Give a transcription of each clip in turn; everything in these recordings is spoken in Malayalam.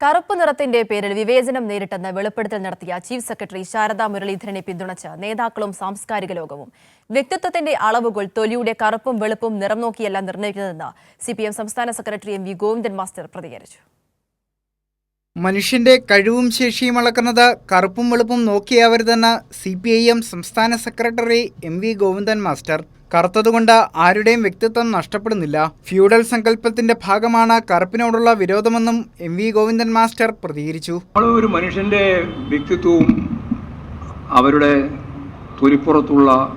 കറുപ്പ് നിറത്തിന്റെ പേരിൽ വിവേചനം നേരിട്ടെന്ന് വെളിപ്പെടുത്തൽ നടത്തിയ ചീഫ് സെക്രട്ടറി ശാരദാ മുരളീധരനെ പിന്തുണച്ച് നേതാക്കളും സാംസ്കാരിക ലോകവും. വ്യക്തിത്വത്തിന്റെ അളവുകൾ തൊലിയുടെ കറുപ്പും വെളുപ്പും നിറം നോക്കിയല്ല നിർണയിക്കുന്നതെന്ന് സി പി എം സംസ്ഥാന secretary M V Govindan master പ്രതികരിച്ചു. മനുഷ്യന്റെ കഴിവും ശേഷിയും അളക്കുന്നത് കറുപ്പും വെളുപ്പും നോക്കിയാവരുതെന്ന് സി പി ഐ എം സംസ്ഥാന secretary M V Govindan master കറുത്തതുകൊണ്ട് ആരുടെയും വ്യക്തിത്വം നഷ്ടപ്പെടുന്നില്ല. ഫ്യൂഡൽ സങ്കല്പത്തിന്റെ ഭാഗമാണ് കറുപ്പിനോടുള്ള വിരോധമെന്നും എം വി ഗോവിന്ദൻ മാസ്റ്റർ പ്രതികരിച്ചു. ഒരു മനുഷ്യന്റെ വ്യക്തിത്വവും അവരുടെ തൊലിപ്പുറത്തുള്ള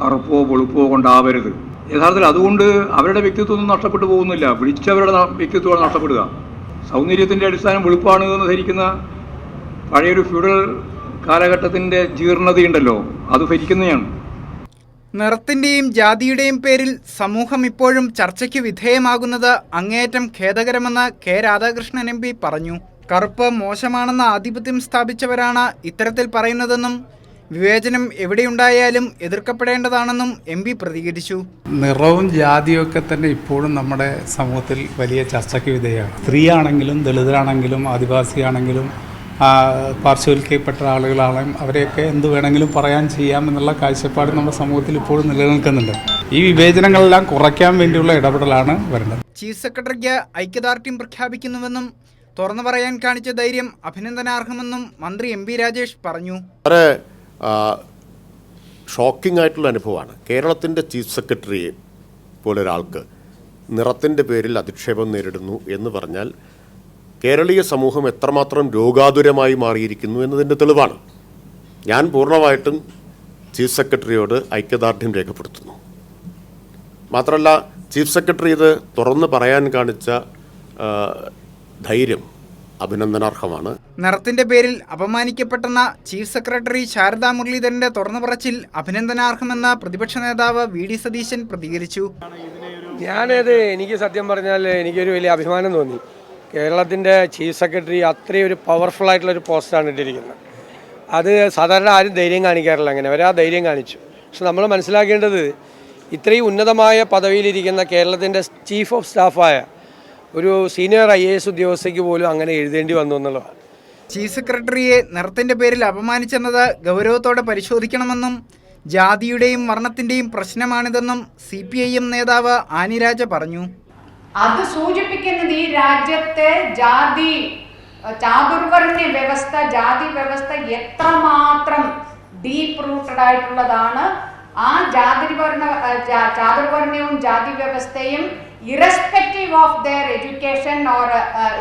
കറുപ്പോ വെളുപ്പോ കൊണ്ടാവരുത്. യഥാർത്ഥത്തിൽ അതുകൊണ്ട് അവരുടെ വ്യക്തിത്വം നഷ്ടപ്പെട്ടു പോകുന്നില്ല. വിളിച്ചവരുടെ വ്യക്തിത്വമാണ് നഷ്ടപ്പെടുക. സൗന്ദര്യത്തിന്റെ അടിസ്ഥാനം വെളുപ്പാണ് എന്ന് ധരിക്കുന്ന പഴയൊരു ഫ്യൂഡൽ കാലഘട്ടത്തിന്റെ ജീർണതയുണ്ടല്ലോ. അത് ഭരിക്കുന്നതാണ്. നിറത്തിന്റെയും ജാതിയുടെയും പേരിൽ സമൂഹം ഇപ്പോഴും ചർച്ചയ്ക്ക് വിധേയമാകുന്നത് അങ്ങേയറ്റം ഖേദകരമെന്ന് കെ രാധാകൃഷ്ണൻ എം പറഞ്ഞു. കറുപ്പ് മോശമാണെന്ന ആധിപത്യം സ്ഥാപിച്ചവരാണ് ഇത്തരത്തിൽ പറയുന്നതെന്നും വിവേചനം എവിടെയുണ്ടായാലും എതിർക്കപ്പെടേണ്ടതാണെന്നും എം പി പ്രതികരിച്ചു. നിറവും ജാതിയൊക്കെ തന്നെ ഇപ്പോഴും നമ്മുടെ സമൂഹത്തിൽ വലിയ ചർച്ചയ്ക്ക് വിധേയമാണ്. സ്ത്രീയാണെങ്കിലും ദളിതരാണെങ്കിലും ആദിവാസിയാണെങ്കിലും പാർശ്വവൽക്കപ്പെട്ട ആളുകളാണെങ്കിലും അവരെയൊക്കെ എന്ത് വേണമെങ്കിലും പറയാൻ ചെയ്യാം എന്നുള്ള കാഴ്ചപ്പാട് നമ്മുടെ സമൂഹത്തിൽ ഇപ്പോഴും നിലനിൽക്കുന്നുണ്ട്. ഈ വിവേചനങ്ങളെല്ലാം കുറയ്ക്കാൻ വേണ്ടിയുള്ള ഇടപെടലാണ് വരേണ്ടത്. ചീഫ് സെക്രട്ടറിക്ക് ഐക്യദാർഢ്യം പ്രഖ്യാപിക്കുന്നുവെന്നും തുറന്നു പറയാൻ കാണിച്ച ധൈര്യം അഭിനന്ദനാർഹമെന്നും മന്ത്രി എം പി രാജേഷ് പറഞ്ഞു. വളരെ ഷോക്കിംഗ് ആയിട്ടുള്ള അനുഭവമാണ്. കേരളത്തിന്റെ ചീഫ് സെക്രട്ടറിയെ പോലൊരാൾക്ക് നിറത്തിന്റെ പേരിൽ അധിക്ഷേപം നേരിടുന്നു എന്ന് പറഞ്ഞാൽ കേരളീയ സമൂഹം എത്രമാത്രം രോഗാതുരമായി മാറിയിരിക്കുന്നു എന്നതിന്റെ തെളിവാണ്. ഞാൻ പൂർണമായിട്ടും ചീഫ് സെക്രട്ടറിയോട് ഐക്യദാർഢ്യം രേഖപ്പെടുത്തുന്നു. മാത്രമല്ല ചീഫ് സെക്രട്ടറി ഇത് തുറന്ന് പറയാൻ കാണിച്ച ധൈര്യം അഭിനന്ദനാർഹമാണ്. നിറത്തിന്റെ പേരിൽ അപമാനിക്കപ്പെട്ടെന്ന ചീഫ് സെക്രട്ടറി ശാരദാ മുരളീധരന്റെ തുറന്നു പറച്ചിൽ അഭിനന്ദനാർഹമെന്ന പ്രതിപക്ഷ നേതാവ് വി ഡി സതീശൻ പ്രതികരിച്ചു. ഞാനത് എനിക്ക് സത്യം പറഞ്ഞാൽ എനിക്കൊരു വലിയ അഭിമാനം തോന്നി. കേരളത്തിന്റെ ചീഫ് സെക്രട്ടറി അത്രയും ഒരു പവർഫുൾ ആയിട്ടുള്ള ഒരു പോസ്റ്റാണ് ഇട്ടിരിക്കുന്നത്. അത് സാധാരണ ആരും ധൈര്യം കാണിക്കാറില്ല അങ്ങനെ. അവർ ആ ധൈര്യം കാണിച്ചു. പക്ഷെ നമ്മൾ മനസ്സിലാക്കേണ്ടത് ഇത്രയും ഉന്നതമായ പദവിയിലിരിക്കുന്ന കേരളത്തിന്റെ ചീഫ് ഓഫ് സ്റ്റാഫായ ഒരു സീനിയർ ഐ എ എസ് ഉദ്യോഗസ്ഥയ്ക്ക് പോലും അങ്ങനെ എഴുതേണ്ടി വന്നു എന്നുള്ളതാണ്. ചീഫ് സെക്രട്ടറിയെ നിറത്തിന്റെ പേരിൽ അപമാനിച്ചെന്നത് ഗൗരവത്തോടെ പരിശോധിക്കണമെന്നും ജാതിയുടെയും വർണത്തിന്റെയും പ്രശ്നമാണിതെന്നും സി പി ഐ എം നേതാവ് ആനിരാജ പറഞ്ഞു. അത് സൂചിപ്പിക്കുന്നത് ഈ രാജ്യത്തെ ജാതി ചാതുർവർണ വ്യവസ്ഥ ജാതി വ്യവസ്ഥ എത്രമാത്രം ഡീപ്പ് റൂട്ടഡ് ആയിട്ടുള്ളതാണ്. ആ ജാതിവർണ ചാതുർവർണയും ജാതി വ്യവസ്ഥയും irrespective of their education or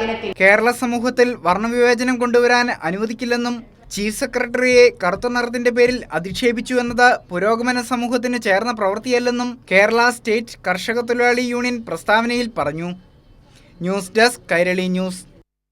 anything Kerala സമൂഹത്തിൽ വർണവിവേചനം കൊണ്ടുവരാൻ അനുവദിക്കില്ലെന്നും ചീഫ് സെക്രട്ടറിയെ കറുത്ത നിറത്തിന്റെ പേരിൽ അധിക്ഷേപിച്ചു എന്നത് പുരോഗമന സമൂഹത്തിന് ചേർന്ന പ്രവൃത്തിയല്ലെന്നും കേരള സ്റ്റേറ്റ് കർഷക തൊഴിലാളി യൂണിയൻ പ്രസ്താവനയിൽ പറഞ്ഞു. News desk Kairali news.